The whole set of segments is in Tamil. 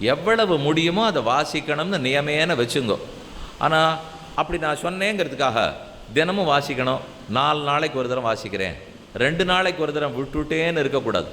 எவ்வளவு முடியுமோ அதை வாசிக்கணும்னு நியமேன வச்சுங்கோ. ஆனால் அப்படி நான் சொன்னேங்கிறதுக்காக தினமும் வாசிக்கணும். நாலு நாளைக்கு ஒரு தரம் வாசிக்கிறேன். ரெண்டு நாளைக்கு ஒரு தரம் விட்டுட்டேன்னு இருக்கக்கூடாது.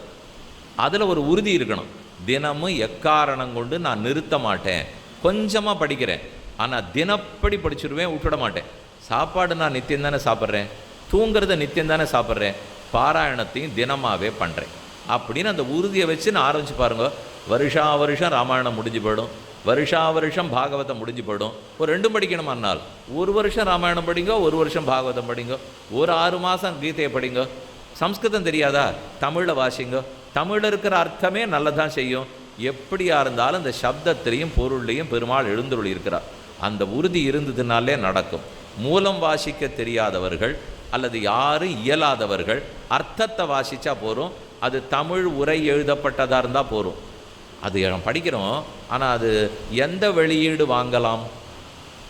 அதில் ஒரு உறுதி இருக்கணும். தினமும் எக்காரணம் கொண்டு நான் நிறுத்த மாட்டேன். கொஞ்சமாக படிக்கிறேன். ஆனால் தினப்படி படிச்சிருவேன் விட்டுட மாட்டேன். சாப்பாடு நான் நித்தியம் தானே சாப்பிட்றேன். தூங்குறத நித்தியம் தானே சாப்பிட்றேன். பாராயணத்தையும் தினமாகவே பண்ணுறேன் அப்படின்னு அந்த உறுதியை வச்சு நான் ஆரம்பிச்சு பாருங்க. வருஷா வருஷம் ராமாயணம் முடிஞ்சு போயிடும். வருஷா வருஷம் பாகவதம் முடிஞ்சு போயிடும். ஒரு ரெண்டும் படிக்கணுமானால் ஒரு வருஷம் ராமாயணம் படிங்கோ ஒரு வருஷம் பாகவதம் படிங்கோ. ஒரு ஆறு மாதம் கீதையை படிங்க. சம்ஸ்கிருதம் தெரியாதா? தமிழில் வாசிங்க. தமிழில் இருக்கிற அர்த்தமே நல்லதான் செய்யும். எப்படியா இருந்தாலும் இந்த சப்தத்திலையும் பொருள்லையும் பெருமாள் எழுந்துருள் இருக்கிறார். அந்த உறுதி இருந்ததுனாலே நடக்கும். மூலம் வாசிக்க தெரியாதவர்கள் அல்லது யாரும் இயலாதவர்கள் அர்த்தத்தை வாசித்தா போகிறோம் அது தமிழ் உரை எழுதப்பட்டதாக இருந்தால் போகிறோம் அது நம்ம படிக்கிறோம் ஆனால் அது எந்த வெளியீடு வாங்கலாம்?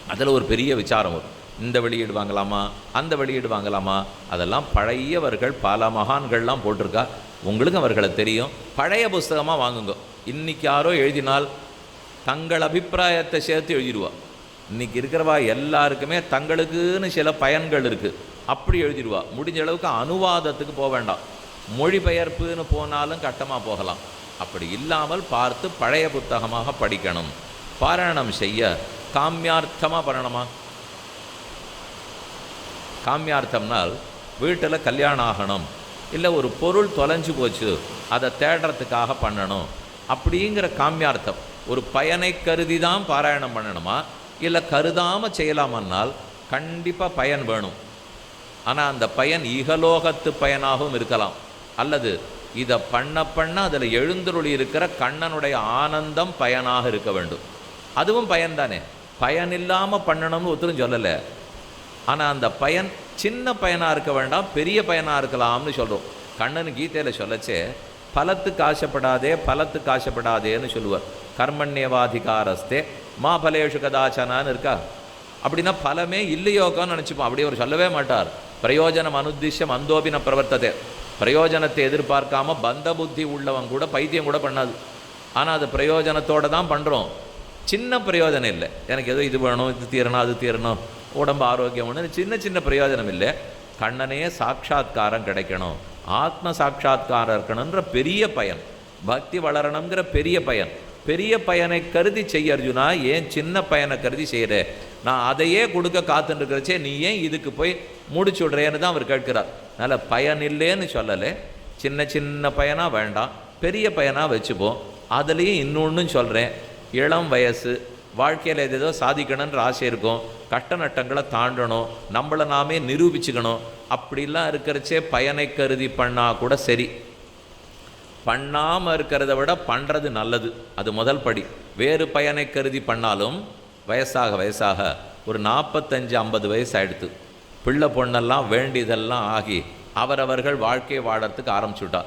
அதில் ஒரு பெரிய விசாரம் வரும். இந்த வெளியீடு வாங்கலாமா? அந்த வெளியீடு வாங்கலாமா? அதெல்லாம் பழையவர்கள் பல மகான்கள்லாம் போட்டிருக்கா. உங்களுக்கும் அவர்களை தெரியும். பழைய புஸ்தகமாக வாங்குங்க. இன்னைக்கு யாரோ எழுதினால் தங்கள் அபிப்பிராயத்தை சேர்த்து எழுதிடுவா இன்றைக்கி இருக்கிறவா எல்லாருக்குமே தங்களுக்குன்னு சில பயன்கள் இருக்குது அப்படி எழுதிடுவா முடிஞ்ச அளவுக்கு அனுவாதத்துக்கு போக வேண்டாம். மொழிபெயர்ப்புன்னு போனாலும் கட்டமாக போகலாம். அப்படி இல்லாமல் பார்த்து பழைய புத்தகமாக படிக்கணும். பாராயணம் செய்ய காமியார்த்தமாக பண்ணணுமா? காமியார்த்தம்னால் வீட்டில் கல்யாணம் ஆகணும். இல்லை ஒரு பொருள் தொலைஞ்சு போச்சு அதை தேடுறதுக்காக பண்ணணும். அப்படிங்கிற காமியார்த்தம். ஒரு பயனை கருதி தான் பாராயணம் பண்ணணுமா? இல்லை கருதாமல் செய்யலாமன்னால் கண்டிப்பாக பயன் வேணும். ஆனால் அந்த பயன் இகலோகத்து பயனாகவும் இருக்கலாம். அல்லது இதை பண்ண பண்ண அதில் எழுந்தருளி இருக்கிற கண்ணனுடைய ஆனந்தம் பயனாக இருக்க வேண்டும். அதுவும் பயன்தானே? பயன் இல்லாமல் பண்ணணும்னு ஒருத்தரும் சொல்லலை. ஆனால் அந்த பயன் சின்ன பயனாக இருக்க வேண்டாம் பெரிய பயனாக இருக்கலாம்னு சொல்கிறோம் கண்ணன் கீதையில் சொல்லச்சே பலத்துக்கு ஆசைப்படாதே பலத்துக்கு ஆசைப்படாதேன்னு சொல்லுவார். கர்மண்யவாதிகாரஸ்தே மா பலேஷு கதாச்சனான்னு இருக்கா? அப்படின்னா பலமே இல்லையோக்கான்னு நினச்சிப்போம். அப்படி அவர் சொல்லவே மாட்டார். பிரயோஜனம் அனுதிஷம் அந்தோபின பிரவர்த்ததே. பிரயோஜனத்தை எதிர்பார்க்காம பந்த புத்தி உள்ளவன் கூட பைத்தியம் கூட பண்ணாது. ஆனால் அது பிரயோஜனத்தோடு தான் பண்ணுறோம் சின்ன பிரயோஜனம் இல்லை. எனக்கு ஏதோ இது வேணும் இது தீரணும் அது தீரணும் உடம்பு ஆரோக்கியம் ஒன்று சின்ன சின்ன பிரயோஜனம் இல்லை. கண்ணனே சாட்சா்காரம் கிடைக்கணும். ஆத்ம சாட்சா்காரம் இருக்கணுன்ற பெரிய பயன். பக்தி வளரணுங்கிற பெரிய பயன். பெரிய பயனை கருதி செய்ய அர்ஜுனா. ஏன் சின்ன பயனை கருதி செய்கிற நான் அதையே கொடுக்க காத்துட்டு இருக்கிறச்சே நீ ஏன் இதுக்கு போய் முடிச்சு விடுறேன்னு தான் அவர் கேட்கிறார். அதனால் பயன் இல்லைன்னு சொல்லலை. சின்ன சின்ன பயனாக வேண்டாம். பெரிய பயனாக வச்சுப்போம் அதுலேயும் இன்னொன்றும் சொல்கிறேன் இளம் வயசு வாழ்க்கையில் ஏதேதோ சாதிக்கணுன்ற ஆசை இருக்கும். கட்ட நட்டங்களை தாண்டணும். நம்மளை நாமே நிரூபிச்சுக்கணும். அப்படிலாம் இருக்கிறச்சே பயனை கருதி பண்ணால் கூட சரி. பண்ணாமல் இருக்கிறத விட பண்ணுறது நல்லது. அது முதல் படி. வேறு பயனை கருதி பண்ணாலும் வயசாக வயசாக ஒரு நாற்பத்தஞ்சு ஐம்பது வயசு ஆயிடுத்து பிள்ளை பொண்ணெல்லாம் வேண்டியதெல்லாம் ஆகி அவரவர்கள் வாழ்க்கை வாழறதுக்கு ஆரம்பிச்சுட்டா.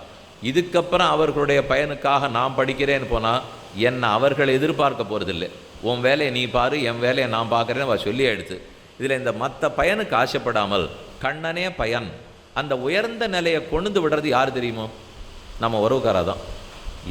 இதுக்கப்புறம் அவர்களுடைய பயனுக்காக நான் படிக்கிறேன்னு போனால் என்னை அவர்கள் எதிர்பார்க்க போகிறதில்லை உன் வேலையை நீ பாரு என் வேலையை நான் பார்க்குறேன்னு அவள் சொல்லி எடுத்து இதில் இந்த மற்ற பயனுக்கு ஆசைப்படாமல் கண்ணனே பயன். அந்த உயர்ந்த நிலையை கொண்டு விடுறது யார் தெரியுமோ? நம்ம உறவுக்காரர் தான்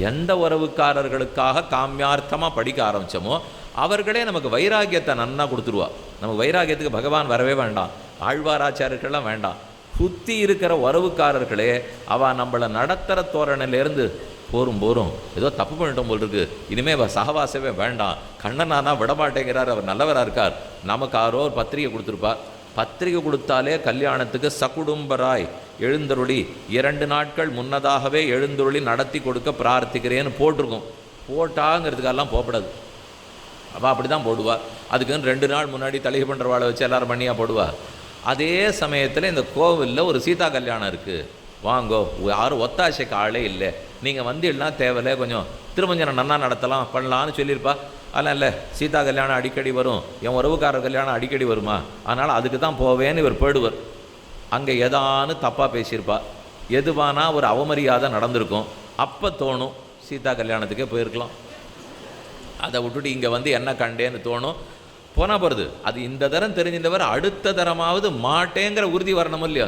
எந்த உறவுக்காரர்களுக்காக காமியார்த்தமாக படிக்க ஆரம்பித்தோமோ அவர்களே நமக்கு வைராகியத்தை நன்னா கொடுத்துருவா. நமக்கு வைராகியத்துக்கு பகவான் வரவே வேண்டாம். ஆழ்வாராச்சாரியர்கள்லாம் வேண்டாம். சுற்றி இருக்கிற உறவுக்காரர்களே அவள் நம்மளை நடத்துகிற தோரணையிலேருந்து போரும் போரும். ஏதோ தப்பு பண்ணிட்டோம் போல் இருக்கு இனிமேல் அவ சகவாசமே வேண்டாம். கண்ணனானா விடமாட்டேங்கிறார். அவர் நல்லவராக இருக்கார். நமக்கு யாரோ ஒரு பத்திரிகை கொடுத்துருப்பார். பத்திரிகை கொடுத்தாலே கல்யாணத்துக்கு சகுடும்பராய் எழுந்தருளி இரண்டு நாட்கள் முன்னதாகவே எழுந்தருளி நடத்தி கொடுக்க பிரார்த்திக்கிறேன்னு போட்டிருக்கோம். போட்டாங்கிறதுக்கெல்லாம் போகப்படாது. அவள் அப்படி தான் போடுவா. அதுக்குன்னு ரெண்டு நாள் முன்னாடி தலிகை பண்ணுறவாளை வச்சு எல்லோரும் பண்ணியாக போடுவாள் அதே சமயத்தில் இந்த கோவிலில் ஒரு சீதா கல்யாணம் இருக்குது வாங்கோ யாரும் ஒத்தாசைக்கு ஆளே இல்லை. நீங்கள் வந்தீங்கன்னா தேவையில்லை கொஞ்சம் திருமஞ்சனம் நன்னா நடத்தலாம் பண்ணலான்னு சொல்லியிருப்பா. அதெல்லாம் இல்லை சீதா கல்யாணம் அடிக்கடி வரும். என் உறவுக்காரர் கல்யாணம் அடிக்கடி வருமா? அதனால் அதுக்கு தான் போவேன்னு இவர் போயிடுவர். அங்கே எதானு தப்பாக பேசியிருப்பா. எதுவானா ஒரு அவமரியாதை நடந்திருக்கும். அப்போ தோணும் சீதா கல்யாணத்துக்கே போயிருக்கலாம். அதை விட்டுட்டு இங்கே வந்து என்ன கண்டேன்னு தோணும். போனால் போகிறது அது இந்த தரம் தெரிஞ்சிருந்தவர் அடுத்த தரமாவது மாட்டேங்கிற உறுதி வரணும் இல்லையா?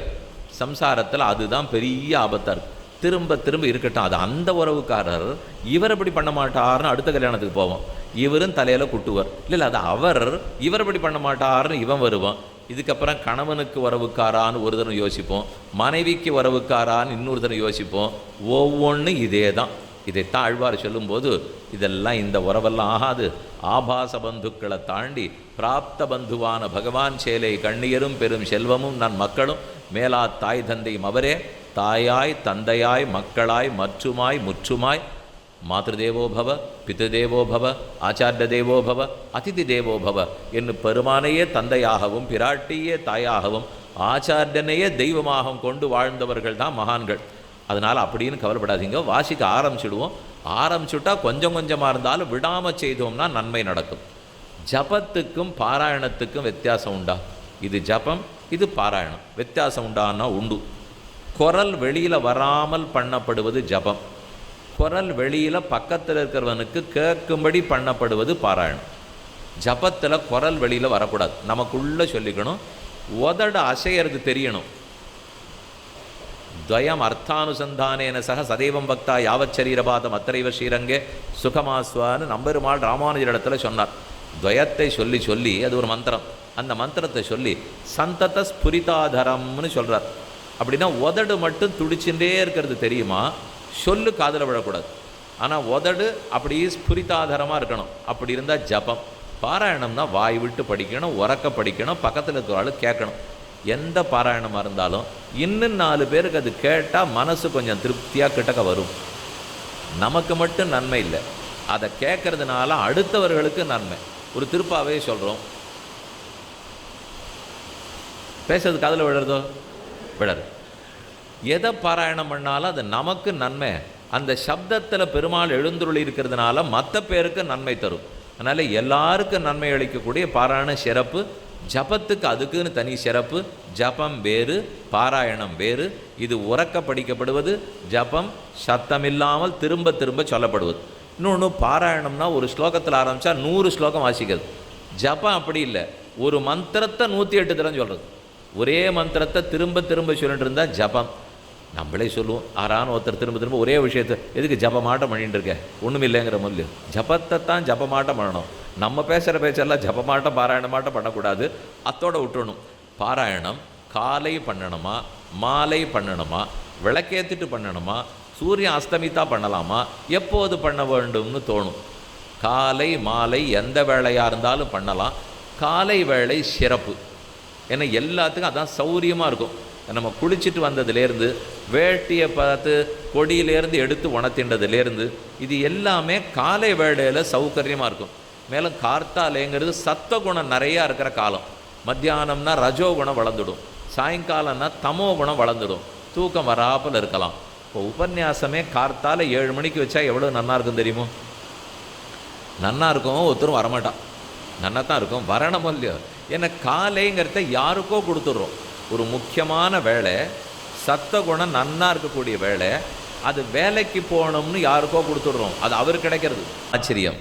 சம்சாரத்தில் அதுதான் பெரிய ஆபத்தாக இருக்குது திரும்ப திரும்ப இருக்கட்டும். அது அந்த உறவுக்காரர் இவர் அப்படி பண்ண மாட்டார்னு அடுத்த கல்யாணத்துக்கு போவோம். இவரும் தலையில் குட்டுவர். இல்லை இல்லை அது அவர் இவர் அப்படி பண்ண மாட்டார்னு இவன் வருவான். இதுக்கப்புறம் கணவனுக்கு உறவுக்காரான்னு ஒரு தரம் யோசிப்போம். மனைவிக்கு உறவுக்காரான்னு இன்னொரு தரம் யோசிப்போம். ஒவ்வொன்றும் இதே தான் இதைத்தான் ஆழ்வார் சொல்லும்போது இதெல்லாம் இந்த உறவெல்லாம் ஆகாது. ஆபாச பந்துக்களை தாண்டி பிராப்த பந்துவான பகவான் சேலை கண்ணியரும் பெரும் செல்வமும் நான் மக்களும். மேலா தாய் தந்தையும் அவரே. தாயாய் தந்தையாய் மக்களாய் மற்றுமாய் முற்றுமாய் மாதேவோபவ பிததேவோபவ பிததேவோ தேவோபவ ஆச்சாரிய தேவோ அதிதி தேவோபவ என்னும் பெருமானையே தந்தையாகவும் பிராட்டியே தாயாகவும் ஆச்சாரியனையே தெய்வமாகவும் கொண்டு வாழ்ந்தவர்கள் தான் மகான்கள். அதனால் அப்படின்னு கவலைப்படாதீங்க. வாசிக்க ஆரம்பிச்சிடுவோம். ஆரம்பிச்சுட்டா கொஞ்சம் கொஞ்சமாக இருந்தாலும் விடாமல் செய்தோம்னா நன்மை நடக்கும். ஜபத்துக்கும் பாராயணத்துக்கும் வித்தியாசம் உண்டா? இது ஜபம் இது பாராயணம். வித்தியாசம் உண்டான்னா உண்டு. குரல் வெளியில் வராமல் பண்ணப்படுவது ஜபம். குரல் வெளியில் பக்கத்தில் இருக்கிறவனுக்கு கேட்கும்படி பண்ணப்படுவது பாராயணம். ஜபத்தில் குரல் வெளியில் வரக்கூடாது. நமக்குள்ளே சொல்லிக்கணும். உதட அசையறது தெரியணும். துவயம் அர்த்தானுசந்தானேன சக சதைவம் பக்தா யாவத் சரீரபாதம் அத்தரைவ ஸ்ரீரங்கே சுகமாஸ்வான்னு நம்பெருமாள் ராமானுஜர் இடத்துல சொன்னார். துவயத்தை சொல்லி சொல்லி அது ஒரு மந்திரம். அந்த மந்திரத்தை சொல்லி சந்தத ஸ்புரிதாதரம்னு சொல்கிறார் அப்படின்னா உதடு மட்டும் துடிச்சுட்டே இருக்கிறது தெரியுமா? சொல்லு காதில் விழக்கூடாது. ஆனால் உதடு அப்படியே ஸ்புரிதாதாரமாக இருக்கணும். அப்படி இருந்தால் ஜபம். பாராயணம்னா வாய் விட்டு படிக்கணும் உறக்க படிக்கணும் பக்கத்தில் இருக்கிற ஆள் கேட்கணும். எந்த பாராயணமாக இருந்தாலும் இன்னும் நாலு பேருக்கு அது கேட்டால் மனசு கொஞ்சம் திருப்தியாக கிட்டக்க வரும். நமக்கு மட்டும் நன்மை இல்லை. அதை கேட்கறதுனால அடுத்தவர்களுக்கு நன்மை. ஒரு திருப்பாவே சொல்கிறோம் பேசுறது காதில் விழுறதோ? விடாது எதை பாராயணம் பண்ணாலும் அது நமக்கு நன்மை. அந்த சப்தத்தில் பெருமாள் எழுந்துருளி இருக்கிறதுனால மற்ற பேருக்கு நன்மை தரும். அதனால் எல்லாருக்கும் நன்மை அளிக்கக்கூடிய பாராயண சிறப்பு ஜபத்துக்கு அதுக்குன்னு தனி சிறப்பு ஜபம் வேறு பாராயணம் வேறு இது உறக்க படிக்கப்படுவது ஜபம் சத்தமில்லாமல் திரும்ப திரும்ப சொல்லப்படுவது. இன்னொன்று பாராயணம்னா ஒரு ஸ்லோகத்தில் ஆரம்பித்தா நூறு ஸ்லோகம் வாசிக்கிறது. ஜபம் அப்படி இல்லை ஒரு மந்திரத்தை நூற்றி எட்டு தரம் சொல்கிறது ஒரே மந்திரத்தை திரும்ப திரும்ப சொல்லிட்டு இருந்தால் ஜபம். நம்மளே சொல்லுவோம் ஆறான ஒருத்தர் திரும்ப திரும்ப ஒரே விஷயத்தை எதுக்கு ஜபமாட்டம் பண்ணிட்டு இருக்க ஒன்றும் இல்லைங்கிற முல்லு ஜபத்தை தான் ஜபமாட்டம் பண்ணணும். நம்ம பேசுகிற பேச்செல்லாம் ஜபமாட்டம் பாராயணமாட்டம் பண்ணக்கூடாது. அத்தோட விட்டுணும் பாராயணம் காலை பண்ணணுமா மாலை பண்ணணுமா விளக்கேற்றிட்டு பண்ணணுமா சூரியன் அஸ்தமித்தா பண்ணலாமா எப்போது பண்ண வேண்டும்னு தோணும். காலை மாலை எந்த வேலையாக இருந்தாலும் பண்ணலாம். காலை வேலை சிறப்பு. ஏன்னா எல்லாத்துக்கும் அதான் சௌரியமாக இருக்கும். நம்ம குளிச்சுட்டு வந்ததுலேருந்து வேட்டியை பார்த்து கொடியிலேருந்து எடுத்து உணத்தின்றதுலேருந்து இது எல்லாமே காலை வேடையில் சௌகரியமாக இருக்கும். மேலும் கார்த்தாலேங்கிறது சத்த குணம் நிறையா இருக்கிற காலம். மத்தியானம்னா ரஜோகுணம் வளர்ந்துடும். சாயங்காலம்னா தமோ குணம் வளர்ந்துடும். தூக்கம் வராப்பில் இருக்கலாம். இப்போ உபன்யாசமே கார்த்தால் ஏழு மணிக்கு வச்சா எவ்வளோ நன்னா இருக்கும் தெரியுமோ? நன்னா இருக்கும் ஒருத்தரும் வரமாட்டான். நல்லா தான் இருக்கும். வரணும் இல்லையோ? ஏன்னா காலைங்கிறத யாருக்கோ கொடுத்துட்றோம். ஒரு முக்கியமான வேலை சத்த குணம் நன்னா இருக்கக்கூடிய வேலை அது வேலைக்கு போகணும்னு யாருக்கோ கொடுத்துட்றோம். அது அவர் கிடைக்கிறது. ஆச்சரியம்.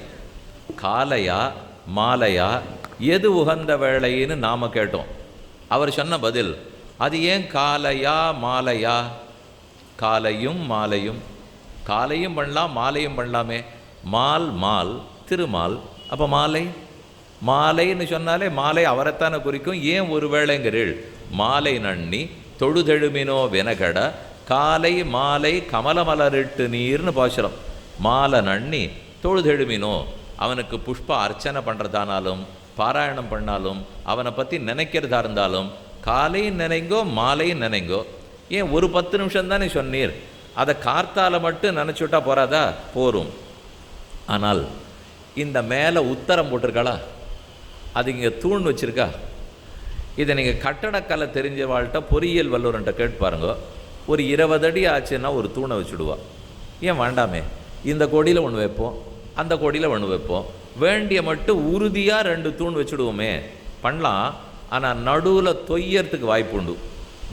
காலையா மாலையா எது உகந்த வேலைன்னு நாம் கேட்டோம். அவர் சொன்ன பதில் அது ஏன் காலையா மாலையா? காலையும் மாலையும். காலையும் பண்ணலாம் மாலையும் பண்ணலாமே. மால் மால் திருமால். அப்போ மாலை? மாலைன்னு சொன்னாலே மாலை அவரைத்தானே குறிக்கும். ஏன் ஒரு வேளைங்கிறீள்? மாலை நண்ணி தொழுதெழுமினோ வினகட காலை மாலை கமலமலரிட்டு நீர்னு பாசுரம். மாலை நண்ணி தொழுதெழுமினோ அவனுக்கு புஷ்ப அர்ச்சனை பண்ணுறதானாலும் பாராயணம் பண்ணாலும் அவனை பற்றி நினைக்கிறதா இருந்தாலும் காலையும் நினைங்கோ மாலையும் நினைங்கோ ஏன் ஒரு பத்து நிமிஷம் தானே சொன்னீர்? அதை கார்த்தால மட்டும் நினச்சுட்டா போகிறாதா போரும். ஆனால் இந்த மேலே உத்தரம் போட்டிருக்காளா? அது இங்கே தூண் வச்சுருக்கா? இதை நீங்கள் கட்டடக்கலை தெரிஞ்சவாள்கிட்ட பொறியியல் வல்லுவர்கிட்ட கேட்டு பாருங்க. ஒரு இருபது அடி ஆச்சுன்னா ஒரு தூணை வச்சுடுவா. ஏன் வேண்டாமே? இந்த கொடியில் ஒன்று வைப்போம் அந்த கொடியில் ஒன்று வைப்போம். வேண்டிய மட்டும் உறுதியாக ரெண்டு தூண் வச்சுடுவோமே. பண்ணலாம் ஆனால் நடுவில் தொய்யறதுக்கு வாய்ப்பு உண்டு.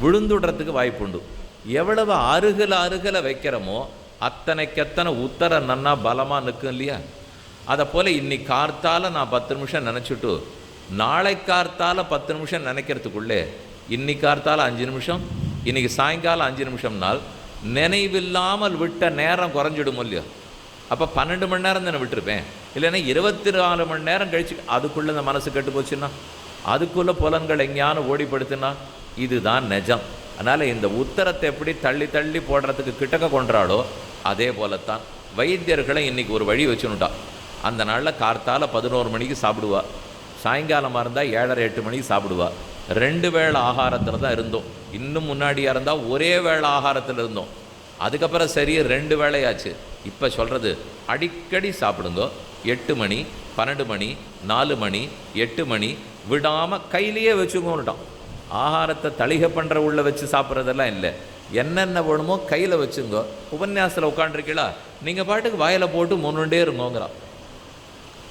விழுந்துடுறதுக்கு வாய்ப்பு உண்டு. எவ்வளவு அருகில் அருகில் வைக்கிறோமோ அத்தனைக்கத்தனை உத்தர நன்னா பலமாக நிற்கும் இல்லையா? அதை போல் இன்னைக்கு கார்த்தால நான் பத்து நிமிஷம் நினச்சிட்டு நாளை கார்த்தால் பத்து நிமிஷம் நினைக்கிறதுக்குள்ளே இன்னைக்கு கார்த்தால் அஞ்சு நிமிஷம் இன்னைக்கு சாயங்காலம் அஞ்சு நிமிஷம்னால் நினைவில்லாமல் விட்ட நேரம் குறைஞ்சிடும் இல்லையோ? அப்போ பன்னெண்டு மணி நேரம் தானே விட்டுருப்பேன். இல்லைன்னா இருபத்தி நாலு மணி நேரம் கழிச்சு அதுக்குள்ளே இந்த மனசு கெட்டு போச்சுன்னா அதுக்குள்ளே புலன்கள் எங்கேயானு ஓடிப்படுத்துனா இதுதான் நிஜம். அதனால் இந்த உத்தரத்தை எப்படி தள்ளி தள்ளி போடுறதுக்கு கிட்டக்க கொன்றாளோ அதே போலத்தான் வைத்தியர்களை இன்றைக்கி ஒரு வழி வச்சுனுட்டான் அந்த நாளில் கார்த்தால பதினோரு மணிக்கு சாப்பிடுவா. சாயங்காலமாக இருந்தால் ஏழரை எட்டு மணிக்கு சாப்பிடுவா. ரெண்டு வேளை ஆகாரத்தில் தான் இருந்தோம். இன்னும் முன்னாடியாக இருந்தால் ஒரே வேளை ஆகாரத்தில் இருந்தோம். அதுக்கப்புறம் சரி ரெண்டு வேளையாச்சு. இப்போ சொல்கிறது அடிக்கடி சாப்பிடுங்க. எட்டு மணி பன்னெண்டு மணி நாலு மணி எட்டு மணி விடாமல் கையிலேயே வச்சுக்கோன்னுட்டான். ஆகாரத்தை தளிகை பண்ணுற உள்ள வச்சு சாப்பிட்றதெல்லாம் இல்லை. என்னென்ன வேணுமோ கையில் வச்சுங்க. உபன்யாசத்தில் உட்காண்டிருக்கீங்களா நீங்கள் பாட்டுக்கு வாயில் போட்டு முன்னுண்டே இருங்கோங்கிறான்.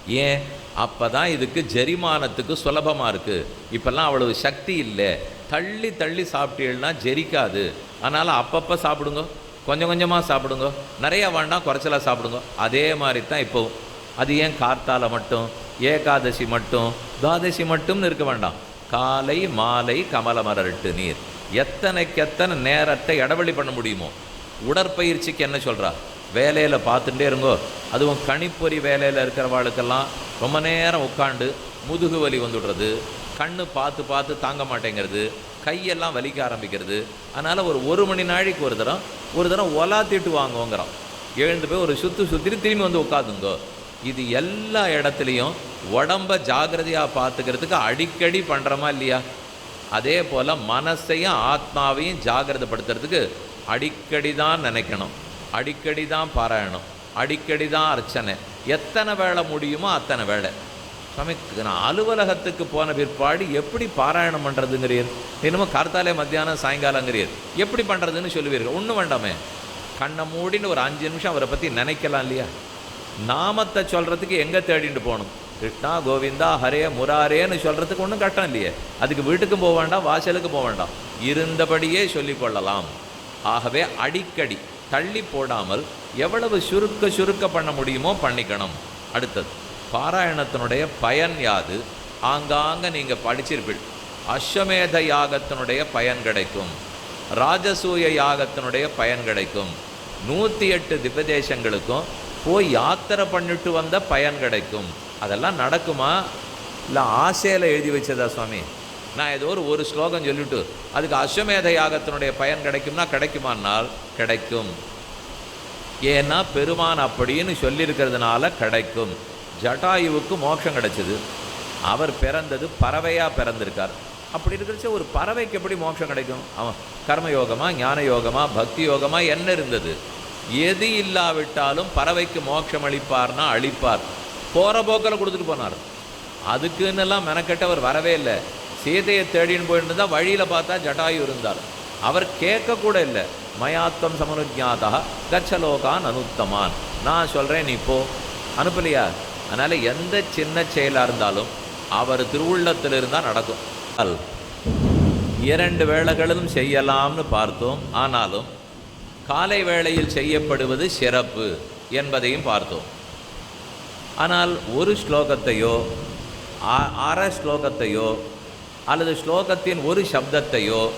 ஏன்? அப்போ தான் இதுக்கு ஜெரிமானத்துக்கு சுலபமாக இருக்குது இப்போல்லாம் அவ்வளவு சக்தி இல்லை. தள்ளி தள்ளி சாப்பிட்டீங்கன்னா ஜெரிக்காது. அதனால் அப்பப்போ சாப்பிடுங்க. கொஞ்சம் கொஞ்சமாக சாப்பிடுங்க. நிறையா வேண்டாம் குறைச்சலாக சாப்பிடுங்க. அதே மாதிரி தான் இப்போவும். அது ஏன் கார்த்தால மட்டும் ஏகாதசி மட்டும் துவாதசி மட்டும்னு இருக்க வேண்டாம். காலை மாலை கமலமரட்டு நீர். எத்தனைக்கு எத்தனை நேரத்தை இடைவெளி பண்ண முடியுமோ? உடற்பயிற்சிக்கு என்ன சொல்கிறா வேலையில் பார்த்துட்டே இருங்கோ. அதுவும் கணிப்பொறி வேலையில் இருக்கிறவாளுக்கெல்லாம் ரொம்ப நேரம் உட்காந்து முதுகு வலி வந்துடுறது கண்ணு பார்த்து பார்த்து தாங்க மாட்டேங்கிறது கையெல்லாம் வலிக்க ஆரம்பிக்கிறது. அதனால் ஒரு ஒரு மணி நாளைக்கு ஒரு தரம் ஒரு தரம் தீட்டு வாங்குவோங்கிறோம் எழுந்து போய் ஒரு சுற்று சுற்றிட்டு திரும்பி வந்து உட்காந்துங்கோ இது எல்லா இடத்துலையும் உடம்ப ஜாகிரதையாக பார்த்துக்கிறதுக்கு அடிக்கடி பண்ணுறோமா இல்லையா? அதே போல் மனசையும் ஆத்மாவையும் ஜாகிரதப்படுத்துறதுக்கு அடிக்கடி தான் நினைக்கணும். அடிக்கடி தான் பாராயணம் அடிக்கடி தான் அர்ச்சனை. எத்தனை வேலை முடியுமோ அத்தனை வேலை சுவாமி நான் அலுவலகத்துக்கு போன பிற்பாடு எப்படி பாராயணம் பண்ணுறதுங்கிறீர் என்னமோ கார்த்தாலே மத்தியானம் சாயங்காலங்கிறீர். எப்படி பண்ணுறதுன்னு சொல்லுவீர்கள்? ஒன்றும் வேண்டாமே. கண்ணை மூடின்னு ஒரு அஞ்சு நிமிஷம் அவரை பற்றி நினைக்கலாம் இல்லையா? நாமத்தை சொல்கிறதுக்கு எங்கே தேடிட்டு போகணும்? கிருஷ்ணா கோவிந்தா ஹரே முராரேன்னு சொல்கிறதுக்கு ஒன்றும் கஷ்டம் இல்லையே. அதுக்கு வீட்டுக்கும் போக வேண்டாம் வாசலுக்கு போக வேண்டாம். இருந்தபடியே சொல்லிக்கொள்ளலாம் ஆகவே அடிக்கடி தள்ளி போடாமல் எவ்வளவு சுருக்க சுருக்க பண்ண முடியுமோ பண்ணிக்கணும். அடுத்தது பாராயணத்தினுடைய பயன் யாது? ஆங்காங்க நீங்கள் படிச்சிருப்பீள். அஸ்வமேத யாகத்தினுடைய பயன் கிடைக்கும். ராஜசூய யாகத்தினுடைய பயன் கிடைக்கும். நூற்றி எட்டு திபதேசங்களுக்கும் போய் யாத்திரை பண்ணிட்டு வந்த பயன் கிடைக்கும். அதெல்லாம் நடக்குமா? இல்லை ஆசையில் எழுதி வச்சதா சுவாமி? நான் ஏதோ ஒரு ஒரு ஸ்லோகம் சொல்லிட்டு அதுக்கு அஸ்வமேத யாகத்தினுடைய பயன் கிடைக்கும்னா கிடைக்குமானால் கிடைக்கும். ஏன்னா பெருமான் அப்படின்னு சொல்லியிருக்கிறதுனால கிடைக்கும். ஜட்டாயுவுக்கு மோட்சம் கிடைச்சது. அவர் பிறந்தது பறவையாக பிறந்திருக்கார். அப்படி இருக்கிறச்ச ஒரு பறவைக்கு எப்படி மோட்சம் கிடைக்கும்? அவன் கர்மயோகமா ஞான யோகமா பக்தி யோகமா என்ன இருந்தது? எது இல்லாவிட்டாலும் பறவைக்கு மோட்சம் அளிப்பார்னா அளிப்பார். போகிற போக்கில் கொடுத்துட்டு போனார். அதுக்குன்னெல்லாம் மெனக்கெட்டவர் வரவே இல்லை. சீதையை தேடின்னு போயிட்டு தான் வழியில் பார்த்தா ஜட்டாயு இருந்தார். அவர் கேட்கக்கூட இல்லை. மயாத்தம் சமனுஜாதா கச்சலோகான் அனுத்தமான். நான் சொல்கிறேன் நீ போ. அனுப்பலையா? அதனால் எந்த சின்ன செயலாக இருந்தாலும் அவர் திருவுள்ளத்தில் இருந்தால் நடக்கும். அல். இரண்டு வேளைகளிலும் செய்யலாம்னு பார்த்தோம். ஆனாலும் காலை வேளையில் செய்யப்படுவது சிறப்பு என்பதையும் பார்த்தோம். ஆனால் ஒரு ஸ்லோகத்தையோ அ- அரை ஸ்லோகத்தையோ அல்லது ஸ்லோகத்தின் ஒரு சப்தத்தையோ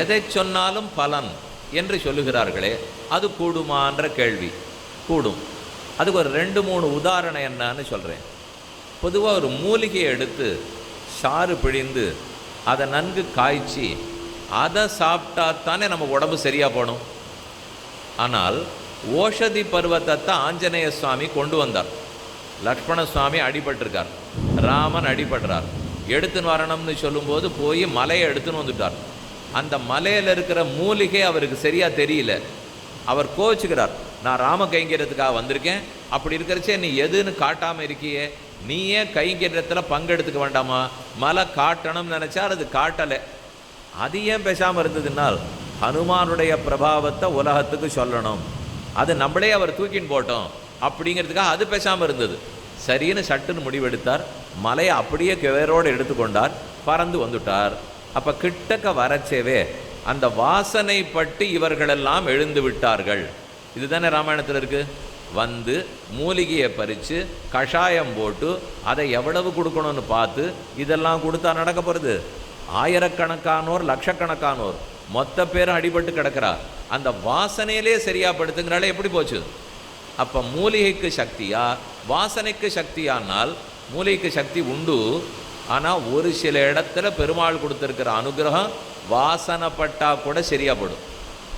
எதை சொன்னாலும் பலன் என்று சொல்லுகிறார்களே அது கூடுமான்ற கேள்வி. கூடும். அதுக்கு ஒரு ரெண்டு மூணு உதாரணம் என்னன்னு சொல்கிறேன் பொதுவாக ஒரு மூலிகையை எடுத்து சாறு பிழிந்து அதை நன்கு காய்ச்சி அதை சாப்பிட்டா தானே நம்ம உடம்பு சரியாக போகணும் ஆனால் ஓஷதி பருவத்தை தான் ஆஞ்சநேய சுவாமி கொண்டு வந்தார். லக்ஷ்மண சுவாமி அடிபட்டிருக்கார். ராமன் அடிபடுறார். எடுத்துன்னு வரணும்னு சொல்லும்போது போய் மலையை எடுத்துன்னு வந்துட்டார். அந்த மலையில் இருக்கிற மூலிகை அவருக்கு சரியாக தெரியல. அவர் கோச்சுக்கிறார். நான் ராம கைங்கிறதுக்காக வந்திருக்கேன். அப்படி இருக்கிறச்சே நீ எதுன்னு காட்டாமல் இருக்கியே. நீயே கைங்கிறத்தில் பங்கெடுத்துக்க வேண்டாமா? மலை காட்டணும்னு நினச்சா அது காட்டலை. அது ஏன் பேசாமல் இருந்ததுனால் ஹனுமானுடைய பிரபாவத்தை உலகத்துக்கு சொல்லணும். அது நம்மளே அவர் தூக்கின்னு போட்டோம். அப்படிங்கிறதுக்காக அது பேசாமல் இருந்தது. சரின்னு சட்டுன்னு முடிவெடுத்தார். மலையை அப்படியே வேரோடு எடுத்துக்கொண்டார். பறந்து வந்துட்டார். அப்போ கிட்டக்க வரச்சேவே அந்த வாசனை பட்டு இவர்களெல்லாம் எழுந்து விட்டார்கள். இதுதானே ராமாயணத்தில் இருக்கு? வந்து மூலிகையை பறித்து கஷாயம் போட்டு அதை எவ்வளவு கொடுக்கணும்னு பார்த்து இதெல்லாம் கொடுத்தா நடக்க போகிறது ஆயிரக்கணக்கானோர் லட்சக்கணக்கானோர் மொத்த பேரும் அடிபட்டு கிடக்கிறா. அந்த வாசனையிலே சரியா படுத்துங்கிறாலே எப்படி போச்சு? அப்போ மூலிகைக்கு சக்தியா வாசனைக்கு சக்தியானால் மூலிகைக்கு சக்தி உண்டு. ஆனால் ஒரு சில இடத்துல பெருமாள் கொடுத்துருக்கிற அனுகிரகம் வாசனைப்பட்டா கூட சரியாப்படும்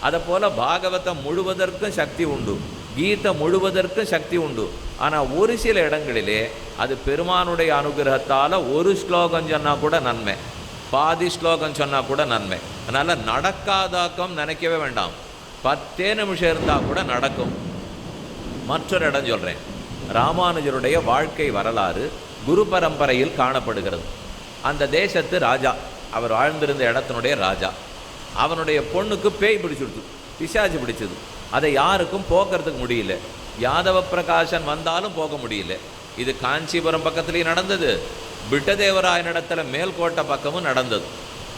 அதை போல் பாகவதம் முழுவதற்கும் சக்தி உண்டு. கீதை முழுவதற்கும் சக்தி உண்டு. ஆனால் ஒரு சில இடங்களிலே அது பெருமானுடைய அனுகிரகத்தால் ஒரு ஸ்லோகம் சொன்னால் கூட நன்மை. பாதி ஸ்லோகம் சொன்னால் கூட நன்மை. அதனால் நடக்காதாக்கம் நினைக்கவே வேண்டாம். பத்தே நிமிஷம் இருந்தால் கூட நடக்கும். மற்றொரு இடம் சொல்கிறேன் ராமானுஜருடைய வாழ்க்கை வரலாறு குரு பரம்பரையில் காணப்படுகிறது. அந்த தேசத்து ராஜா அவர் வாழ்ந்திருந்த இடத்தினுடைய ராஜா. அவனுடைய பொண்ணுக்கு பேய் பிடிச்சிடுது பிசாசு பிடிச்சது. அதை யாருக்கும் போக்குறதுக்கு முடியல. யாதவ பிரகாசன் வந்தாலும் போக முடியல. இது காஞ்சிபுரம் பக்கத்துலேயும் நடந்தது. பிட்டதேவராயனிடத்துல மேல்கோட்டை பக்கமும் நடந்தது.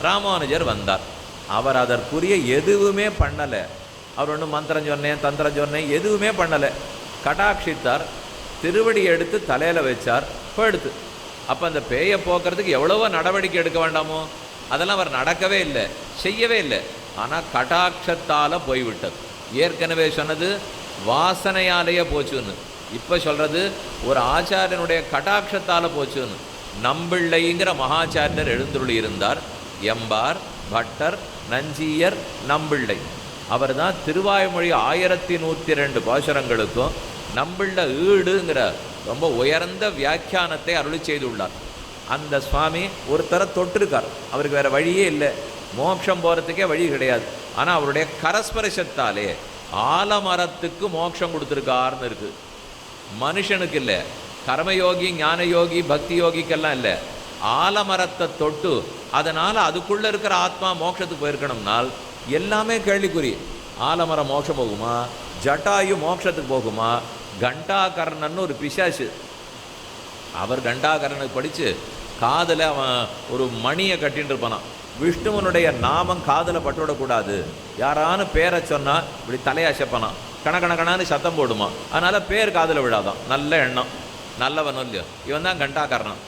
ராமானுஜர் வந்தார். அவர் அதற்குரிய எதுவுமே பண்ணலை. அவர் ஒன்றும் மந்திரம் சொன்னேன் தந்திரம் சொன்னேன் எதுவுமே பண்ணலை. கடாட்சித்தார் திருவடி எடுத்து தலையில் வச்சார் போயிடுத்து அப்போ அந்த பேயை போக்குறதுக்கு எவ்வளவோ நடவடிக்கை எடுக்க வேண்டாமோ? அதெல்லாம் அவர் நடக்கவே இல்லை செய்யவே இல்லை. ஆனால் கடாட்சத்தால் போய்விட்டது. ஏற்கனவே சொன்னது வாசனையாலேயே போச்சுன்னு. இப்போ சொல்கிறது ஒரு ஆச்சாரியனுடைய கடாட்சத்தால் போச்சுன்னு. நம்பிள்ளைங்கிற மகாச்சாரியர் எழுந்துருளி இருந்தார் எம்பார் பட்டர் நஞ்சியர் நம்பிள்ளை. அவர் தான் திருவாய்மொழி ஆயிரத்தி நூற்றி ரெண்டு பாசுரங்களுக்கும் நம்மள ஈடுங்கிற ரொம்ப உயர்ந்த வியாக்கியானத்தை அருளி செய்துள்ளார். அந்த சுவாமி ஒருத்தரை தொட்டிருக்கார். அவருக்கு வேறு வழியே இல்லை. மோட்சம் போகிறதுக்கே வழி கிடையாது. ஆனால் அவருடைய கரஸ்பரிசத்தாலே ஆலமரத்துக்கு மோட்சம் கொடுத்துருக்காருன்னு இருக்குது மனுஷனுக்கு இல்லை. கர்மயோகி ஞானயோகி பக்தி யோகிக்கெல்லாம் இல்லை. ஆலமரத்தை தொட்டு அதனால் அதுக்குள்ளே இருக்கிற ஆத்மா மோட்சத்துக்கு போயிருக்கணும்னால் எல்லாமே கேள்விக்குறி. ஆலமரம் மோட்சம் போகுமா? ஜட்டாயு மோட்சத்துக்கு போகுமா? கண்டாகர்ணன்னு ஒரு பிசாசு. அவர் கண்டாகரனுக்கு படித்து காதில் அவன் ஒரு மணியை கட்டின்னு இருப்பானான் விஷ்ணுவனுடைய நாமம் காதில் பட்டுவிடக்கூடாது. யாரானு பேரை சொன்னால் இப்படி தலையாசப்பானான் கணக்கணக்கணான்னு சத்தம் போடுமா. அதனால் பேர் காதில் விழாதான். நல்ல எண்ணம். நல்லவனும் இல்லையோ? இவன் தான் கண்டாகரணன்.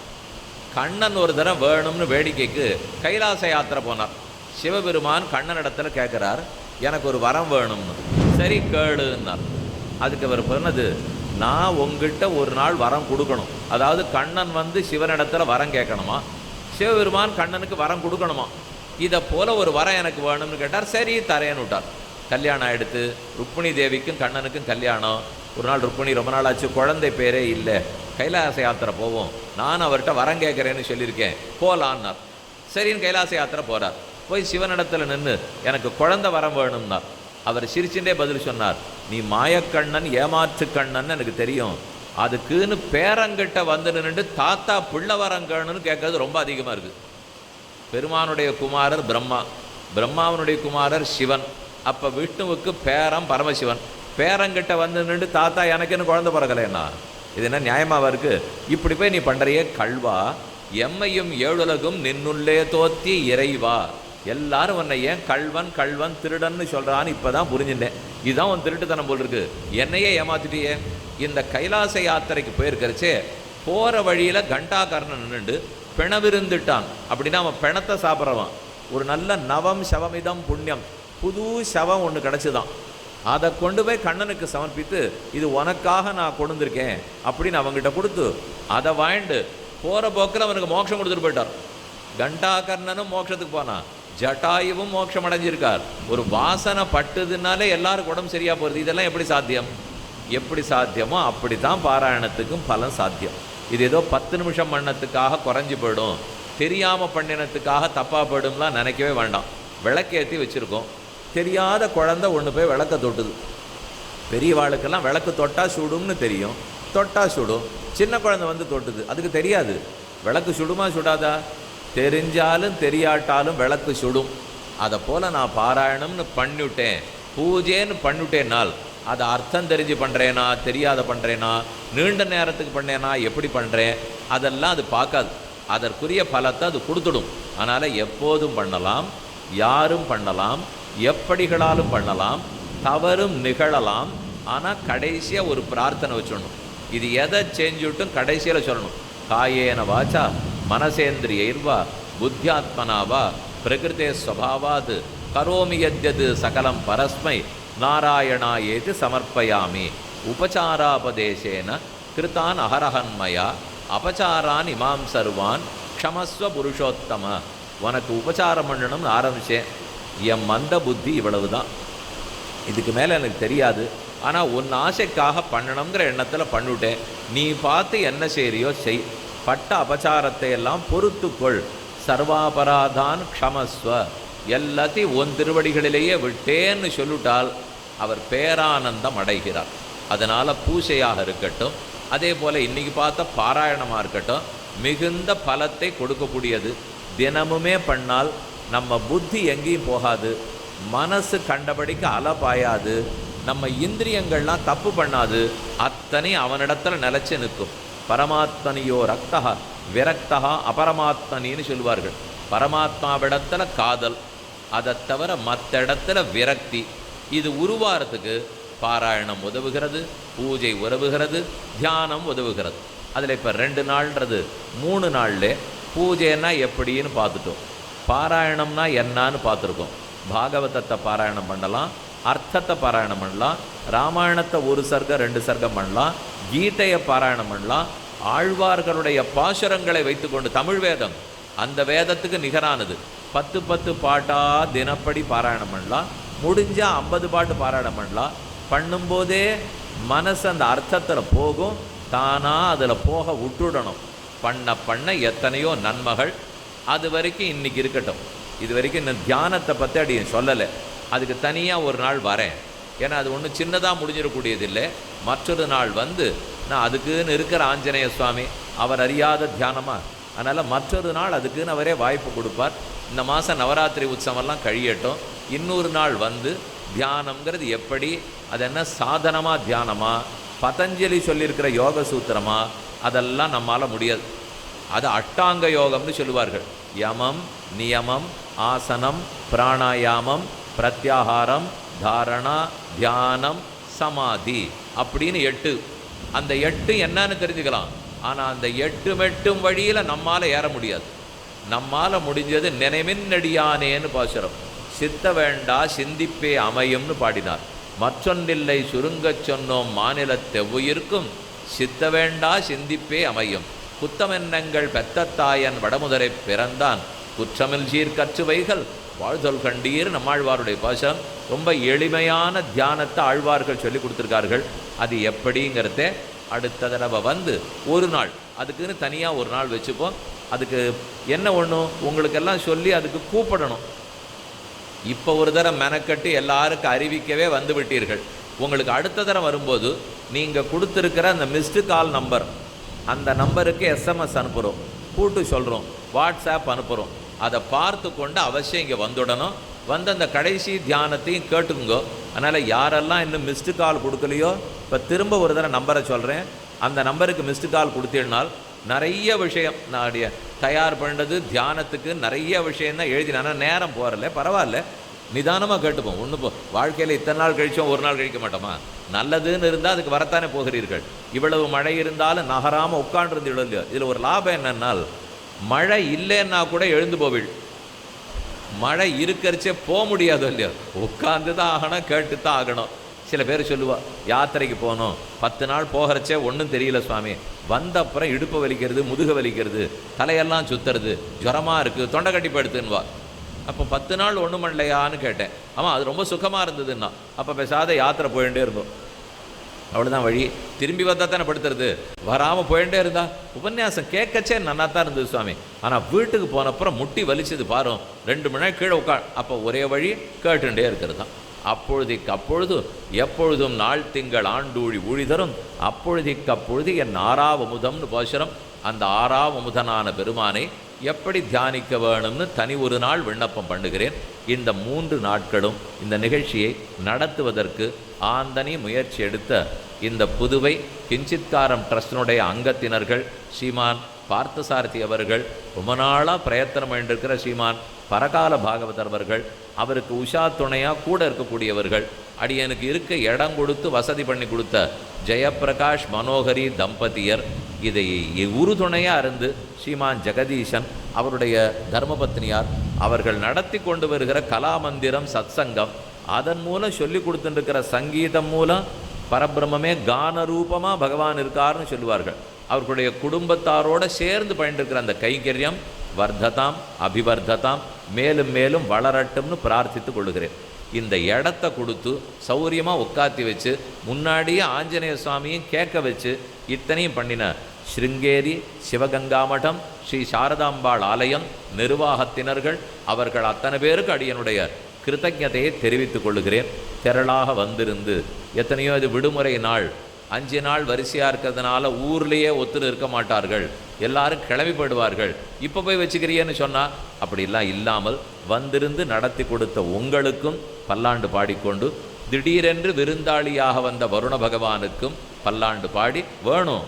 கண்ணன் ஒரு தரம் வேணும்னு வேடிக்கைக்கு கைலாச யாத்திரை போனார் சிவபெருமான் கண்ணன் இடத்துல கேட்குறார் எனக்கு ஒரு வரம் வேணும்னு. சரி கேளுன்னார். அதுக்கு அவர் சொன்னது நான் உங்ககிட்ட ஒரு நாள் வரம் கொடுக்கணும். அதாவது கண்ணன் வந்து சிவனிடத்தில் வரம் கேட்கணுமா? சிவபெருமான் கண்ணனுக்கு வரம் கொடுக்கணுமா? இதை போல் ஒரு வரம் எனக்கு வேணும்னு கேட்டார். சரி தரேன்னு விட்டார். கல்யாணம் ஆயிடுத்து ருக்மிணி தேவிக்கும் கண்ணனுக்கும் கல்யாணம். ஒரு நாள் ருக்மிணி ரொம்ப நாள் ஆச்சு குழந்தை பேரே இல்லை. கைலாச யாத்திரை போவோம். நான் அவர்கிட்ட வரம் கேட்குறேன்னு சொல்லியிருக்கேன். போகலான்னார் சரின்னு கைலாச யாத்திரை போகிறார் போய் சிவனிடத்தில் நின்று எனக்கு குழந்தை வரம் வேணும்னா. அவர் சிரிச்சுட்டே பதில் சொன்னார் நீ மாயக்கண்ணன் ஏமாற்று கண்ணன் எனக்கு தெரியும். அதுக்குன்னு பேரங்கிட்ட வந்து நின்று தாத்தா பிள்ளை வரங்கன்னு கேட்கறது ரொம்ப அதிகமாக இருக்குது பெருமானுடைய குமாரர் பிரம்மா பிரம்மாவனுடைய குமாரர் சிவன். அப்போ விஷ்ணுவுக்கு பேரம் பரமசிவன். பேரங்கிட்ட வந்து நின்று தாத்தா எனக்கு என்ன குழந்தை பிறக்கலைன்னா இது என்ன நியாயமாவா இருக்குது இப்படி போய் நீ பண்ணுறிய கல்வா எம்மையும் ஏழுலகும் நின்னுள்ளே தோத்தி இறைவா. எல்லாரும் உன்னை ஏன் கல்வன் கல்வன் திருடன்னு சொல்கிறான்னு இப்போ தான் புரிஞ்சுட்டேன். இதுதான் உன் திருட்டுத்தனம் போல் இருக்கு. என்னையே ஏமாத்திட்டியே? இந்த கைலாச யாத்திரைக்கு போயிருக்கிறச்சே போகிற வழியில் கண்டாகர்ணன் நின்றுண்டு பிணவிருந்துட்டான். அப்படின்னா அவன் பிணத்தை சாப்பிட்றவன். ஒரு நல்ல நவம் சவமிதம் புண்ணியம் புது சவம் ஒன்று கிடச்சிதான். அதை கொண்டு போய் கண்ணனுக்கு சமர்ப்பித்து இது உனக்காக நான் கொடுந்துருக்கேன் அப்படின்னு அவங்ககிட்ட கொடுத்து அதை வாங்கிட்டு போகிற போக்கில் அவனுக்கு மோட்சம் கொடுத்துட்டு போயிட்டார் கண்டாகர்ணனும் மோட்சத்துக்கு போனான். ஜட்டாயுவும் மோட்சம் அடைஞ்சிருக்கார் ஒரு வாசனை பட்டுதுனாலே எல்லாருக்கும் உடம்பு சரியாக போகிறது இதெல்லாம் எப்படி சாத்தியம்? எப்படி சாத்தியமோ அப்படி தான் பாராயணத்துக்கும் பலன் சாத்தியம். இது ஏதோ பத்து நிமிஷம் பண்ணத்துக்காக குறைஞ்சி போயிடும். தெரியாமல் பண்ணினத்துக்காக தப்பாக போயிடும்லாம் நினைக்கவே வேண்டாம். விளக்கேற்றி வச்சுருக்கோம். தெரியாத குழந்தை ஒன்று போய் விளக்க தொட்டுது. பெரியவாளுக்கெல்லாம் விளக்கு தொட்டால் சுடும்னு தெரியும். தொட்டால் சுடும். சின்ன குழந்தை வந்து தொட்டுது. அதுக்கு தெரியாது. விளக்கு சுடுமா சுடாதா? தெரிஞ்சாலும் தெரியாட்டாலும் விளக்கு சுடும். அதை போல் நான் பாராயணம்னு பண்ணிவிட்டேன் பூஜைன்னு பண்ணிவிட்டேனால் அதை அர்த்தம் தெரிஞ்சு பண்ணுறேனா தெரியாத பண்ணுறேனா நீண்ட நேரத்துக்கு பண்ணேனா எப்படி பண்ணுறேன் அதெல்லாம் அது பார்க்காது. அதற்குரிய பலத்தை அது கொடுத்துடும். அதனால் எப்போதும் பண்ணலாம் யாரும் பண்ணலாம் எப்படிகளாலும் பண்ணலாம் தவறும் நிகழலாம். ஆனால் கடைசியாக ஒரு பிரார்த்தனை வச்சிடணும். இது எதை செஞ்சுட்டும் கடைசியில் சொல்லணும். காயேன வாச்சா மனசேந்திரியைர்வா புத்தியாத்மனாவா பிரகிருதே ஸ்வபாவாது கரோமி யத்யது சகலம் பரஸ்மை நாராயணாயேதி சமர்ப்பயாமி. உபசாராபதேசேன கிருதான் அகரஹன்மயா அபச்சாரான் இமாம் சர்வான் க்ஷமஸ்வ புருஷோத்தம. உனக்கு உபச்சாரம் பண்ணணும்னு ஆரம்பித்தேன் என் மந்த புத்தி இவ்வளவு தான் இதுக்கு மேலே எனக்கு தெரியாது. ஆனால் உன் ஆசைக்காக பண்ணணுங்கிற எண்ணத்தில் பண்ணிவிட்டேன் நீ பார்த்து என்ன செய்கிறியோ செய். பட்ட அபச்சாரத்தை எல்லாம் பொறுத்துக்கொள். சர்வாபராதான் க்ஷமஸ்வ. எல்லாத்தையும் உன் திருவடிகளிலேயே விட்டேன்னு சொல்லிட்டால் அவர் பேரானந்தம் அடைகிறார். அதனால் பூசையாக இருக்கட்டும் அதே போல் இன்றைக்கி பார்த்த பாராயணமாக இருக்கட்டும் மிகுந்த பலத்தை கொடுக்கக்கூடியது. தினமுமே பண்ணால் நம்ம புத்தி எங்கேயும் போகாது. மனசு கண்டபடிக்கு அலபாயாது நம்ம இந்திரியங்கள்லாம் தப்பு பண்ணாது. அத்தனை அவனிடத்தில் நிலைச்சு நிற்கும். பரமாத்மனியோ ரக்தா விரக்தகா அபரமாத்மனின்னு சொல்லுவார்கள். பரமாத்மாவிடத்தில் காதல் அதை தவிர மற்ற இடத்துல விரக்தி இது உருவாரத்துக்கு பாராயணம் உதவுகிறது பூஜை உதவுகிறது தியானம் உதவுகிறது. அதில் இப்போ ரெண்டு நாள்ன்றது மூணு நாளில் பூஜைன்னா எப்படின்னு பார்த்துட்டோம். பாராயணம்னா என்னன்னு பார்த்துருக்கோம். பாகவதத்தை பாராயணம் பண்ணலாம் அர்த்தத்தை பாராயணம் பண்ணலாம் ராமாயணத்தை ஒரு சர்க்கம் ரெண்டு சர்க்கம் பண்ணலாம் கீதையை பாராயணம் பண்ணலாம் ஆழ்வார்களுடைய பாசுரங்களை வைத்துக்கொண்டு தமிழ் வேதம் அந்த வேதத்துக்கு நிகரானது. பத்து பத்து பாட்டாக தினப்படி பாராயணம் பண்ணலாம் முடிஞ்சால் ஐம்பது பாட்டு பாராயணம் பண்ணலாம் பண்ணும்போதே மனசு அந்த அர்த்தத்தில் போகும் தானாக அதில் போக விட்டுடணும். பண்ண பண்ண எத்தனையோ நன்மைகள் அது வரைக்கும் இன்னைக்கு இருக்கட்டும். இது வரைக்கும் இந்த தியானத்தை பற்றி அப்படி சொல்லலை. அதுக்கு தனியாக ஒரு நாள் வரேன். ஏன்னா அது ஒன்றும் சின்னதாக முடிஞ்சிடக்கூடியதில்லை. மற்றொரு நாள் வந்து நான் அதுக்குன்னு இருக்கிற ஆஞ்சநேய சுவாமி அவர் அறியாத தியானமாக அதனால் மற்றொரு நாள் அதுக்குன்னு அவரே வாய்ப்பு கொடுப்பார். இந்த மாதம் நவராத்திரி உற்சவம்லாம் கழியட்டும். இன்னொரு நாள் வந்து தியானம்ங்கிறது எப்படி? அது என்ன சாதனமாக தியானமா? பதஞ்சலி சொல்லியிருக்கிற யோக சூத்திரமா? அதெல்லாம் நம்மால் முடியாது. அது அட்டாங்க யோகம்னு சொல்லுவார்கள். யமம் நியமம் ஆசனம் பிராணாயாமம் பிரத்யாகாரம் தாரணா தியானம் சமாதி அப்படின்னு எட்டு. அந்த எட்டு என்னன்னு தெரிஞ்சுக்கலாம். ஆனால் அந்த எட்டு மெட்டும் வழியில் நம்மால் ஏற முடியாது. நம்மால் முடிஞ்சது நினைவின்னடியானேன்னு பாசுரம். சித்த வேண்டா சிந்திப்பே அமையும்னு பாடினார். மற்றொன்றில்லை சுருங்கச் சொன்னோம் மாநில தெவ்வுயிர்க்கும் சித்த வேண்டா சிந்திப்பே அமையும். குத்தமென்னங்கள் பெத்தத்தாயன் வடமுதரை பிறந்தான். குற்றமில் சீர் கற்றுவைகள் வாழ்தொல் கண்டீர் நம்மாழ்வாருடைய பாசம் ரொம்ப எளிமையான தியானத்தை ஆழ்வார்கள் சொல்லி கொடுத்துருக்கார்கள். அது எப்படிங்கிறத அடுத்த தடவை வந்து ஒரு நாள் அதுக்குன்னு தனியாக ஒரு நாள் வச்சுப்போம். அதுக்கு என்ன ஒன்று உங்களுக்கெல்லாம் சொல்லி அதுக்கு கூப்பிடணும். இப்போ ஒரு தடவை மெனக்கட்டு எல்லாருக்கும் அறிவிக்கவே வந்து விட்டீர்கள். உங்களுக்கு அடுத்த தடவை வரும்போது நீங்கள் கொடுத்துருக்கிற அந்த மிஸ்டு கால் நம்பர் அந்த நம்பருக்கு எஸ்எம்எஸ் அனுப்புகிறோம் கூட்டு சொல்கிறோம் வாட்ஸ்அப் அனுப்புகிறோம் அதை பார்த்து கொண்டு அவசியம் இங்கே வந்துடணும் வந்து அந்த கடைசி தியானத்தையும் கேட்டுக்குங்கோ. அதனால் யாரெல்லாம் இன்னும் மிஸ்டு கால் கொடுக்கலையோ இப்போ திரும்ப ஒரு தடவை நம்பரை சொல்கிறேன் அந்த நம்பருக்கு மிஸ்டு கால் கொடுத்தீங்கனால் நிறைய விஷயம் நான் தயார் பண்ணுறது தியானத்துக்கு நிறைய விஷயம் தான் எழுதினா நேரம் போகிறல பரவாயில்ல. நிதானமாக கேட்டுப்போம். ஒன்று போ வாழ்க்கையில் இத்தனை நாள் கழிச்சோம் ஒரு நாள் கழிக்க மாட்டோமா? நல்லதுன்னு இருந்தால் அதுக்கு வரத்தானே போகிறீர்கள். இவ்வளவு மழை இருந்தாலும் நகராமல் உட்காண்டிருந்து இல்லையோ? இதில் ஒரு லாபம் என்னன்னால் மழை இல்லைன்னா கூட எழுந்து போவீள். மழை இருக்கிறச்சே போக முடியாது இல்லையோ? உட்காந்து தான் ஆகணும் கேட்டு தான் ஆகணும். சில பேர் சொல்லுவா யாத்திரைக்கு போகணும். பத்து நாள் போகிறச்சே ஒன்றும் தெரியல சுவாமி. வந்த அப்புறம் இடுப்பு வலிக்கிறது முதுகு வலிக்கிறது தலையெல்லாம் சுத்துறது ஜுரமாக இருக்குது தொண்டை கட்டி படுத்துன்னுவா அப்போ பத்து நாள் ஒன்றும் பண்ணலையான்னு கேட்டேன். ஆமாம் அது ரொம்ப சுகமாக இருந்ததுன்னா. அப்போ பேசாத யாத்திரை போயிட்டே இருந்தோம். அவ்வளோதான் வழி. திரும்பி வந்தால் தானே படுத்துறது? வராமல் போயிட்டே இருந்தா. உபன்யாசம் கேட்கச்சே நல்லா தான் இருந்தது சுவாமி. ஆனால் வீட்டுக்கு போனப்புறம் முட்டி வலிச்சது பாரும். ரெண்டு மணி நேரம் கீழே உட்கா அப்போ ஒரே வழி கேட்டுட்டே இருக்கிறது தான் அப்பொழுதிக்கு அப்பொழுது எப்பொழுதும் நாள் திங்கள் ஆண்டூழி ஊழிதரும் அப்பொழுதிக்கு அப்பொழுது என் ஆறாவமுதம்னு பாசுரம் அந்த ஆறாவமுதனான பெருமானை எப்படி தியானிக்க வேணும்னு தனி ஒரு நாள் விண்ணப்பம் பண்ணுகிறேன். இந்த மூன்று நாட்களும் இந்த நிகழ்ச்சியை நடத்துவதற்கு ஆந்தனி முயற்சி எடுத்த இந்த புதுவை கிஞ்சித்காரம் ட்ரஸ்டினுடைய அங்கத்தினர்கள் ஸ்ரீமான் பார்த்தசாரதி அவர்கள் ரொம்ப நாளாக பிரயத்தனம் பண்ணிருக்கிற ஸ்ரீமான் பரகால பாகவதர் அவர்கள் அவருக்கு உஷா துணையாக கூட இருக்கக்கூடியவர்கள் அடியனுக்கு இருக்க இடம் கொடுத்து வசதி பண்ணி கொடுத்த ஜெயப்பிரகாஷ் மனோகரி தம்பதியர் இதை உறுதுணையாக இருந்து ஸ்ரீமான் ஜெகதீசன் அவருடைய தர்மபத்னியார் அவர்கள் நடத்தி கொண்டு வருகிற கலாமந்திரம் சத்சங்கம் அதன் மூலம் சொல்லி கொடுத்துட்டுருக்கிற சங்கீதம் மூலம் பரபிரம்மே கான ரூபமாக பகவான் இருக்காருன்னு சொல்லுவார்கள். அவர்களுடைய குடும்பத்தாரோடு சேர்ந்து பயின்றிருக்கிற அந்த கைங்கரியம் வர்த்ததாம் அபிவர்த்ததாம் மேலும் மேலும் வளரட்டும்னு பிரார்த்தித்து கொள்கிறேன் இந்த இடத்த கொடுத்து சௌரியமாக உட்காத்தி வச்சு முன்னாடியே ஆஞ்சநேய சுவாமியும் கேட்க வச்சு இத்தனையும் பண்ணின ஸ்ருங்கேரி சிவகங்கா மடம் ஸ்ரீ சாரதாம்பாள் ஆலயம் நிர்வாகத்தினர்கள் அவர்கள் அத்தனை பேருக்கு அடியனுடைய கிருத்தஜதையை தெரிவித்துக் கொள்கிறேன் திரளாக வந்திருந்து எத்தனையோ இது விடுமுறை நாள். அஞ்சு நாள் வரிசையாக இருக்கிறதுனால ஊர்லேயே ஒத்துரு இருக்க மாட்டார்கள். எல்லாரும் கிளம்பி போயிடுவார்கள். இப்போ போய் வச்சுக்கிறியேன்னு சொன்னால் அப்படிலாம் இல்லாமல் வந்திருந்து நடத்தி கொடுத்த உங்களுக்கும் பல்லாண்டு பாடிக்கொண்டு திடீரென்று விருந்தாளியாக வந்த வருண பகவானுக்கும் பல்லாண்டு பாடி வேணும்.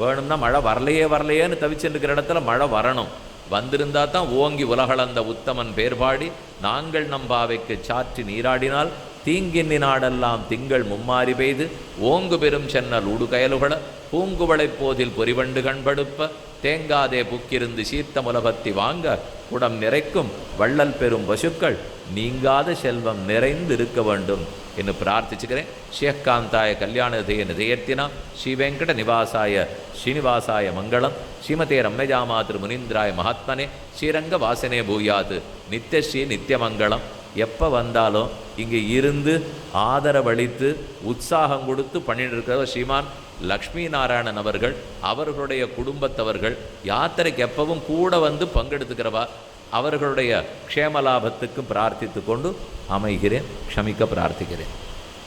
வேணும்னா மழை வரலையே வரலையேன்னு தவிச்சுருக்கிற இடத்துல மழை வரணும். வந்திருந்தா தான் ஓங்கி உலகளந்த உத்தமன் பேர்பாடி நாங்கள் நம் பாவைக்கு சாற்றி நீராடினால் தீங்கின்னி நாடெல்லாம் திங்கள் மும்மாறி பெய்து ஓங்கு பெரும் சென்னல் உடுகயலுகள பூங்குவளைப் போதில் பொறிவண்டு கண்படுப்ப தேங்காதே புக்கிருந்து சீர்த்த முலபத்தி வாங்க குடம் நிறைக்கும் வள்ளல் பெரும் பசுக்கள் நீங்காத செல்வம் நிறைந்து இருக்க வேண்டும். என்று பிரார்த்திச்சுக்கிறேன் ஷேக்காந்தாய கல்யாணதய நிதயத்தினா ஸ்ரீ வெங்கட நிவாசாய ஸ்ரீனிவாசாய மங்களம் ஸ்ரீமதே ரம்யஜாமாதிரு முனீந்திராய மகாத்மனே ஸ்ரீரங்க வாசனே பூயாது நித்யஸ்ரீ நித்தியமங்கலம் எப்போ வந்தாலும் இங்கே இருந்து ஆதரவளித்து உற்சாகம் கொடுத்து பண்ணிட்டுருக்கிறவர் ஸ்ரீமான் லக்ஷ்மி நாராயணன் அவர்கள் அவர்களுடைய குடும்பத்தவர்கள் யாத்திரைக்கு எப்பவும் கூட வந்து பங்கெடுத்துக்கிறவா அவர்களுடைய க்ஷேமலாபத்துக்கும் பிரார்த்தித்து கொண்டு ആ മൈഖരെ ക്ഷമിക്ക പ്രാർത്ഥിക്കരെ.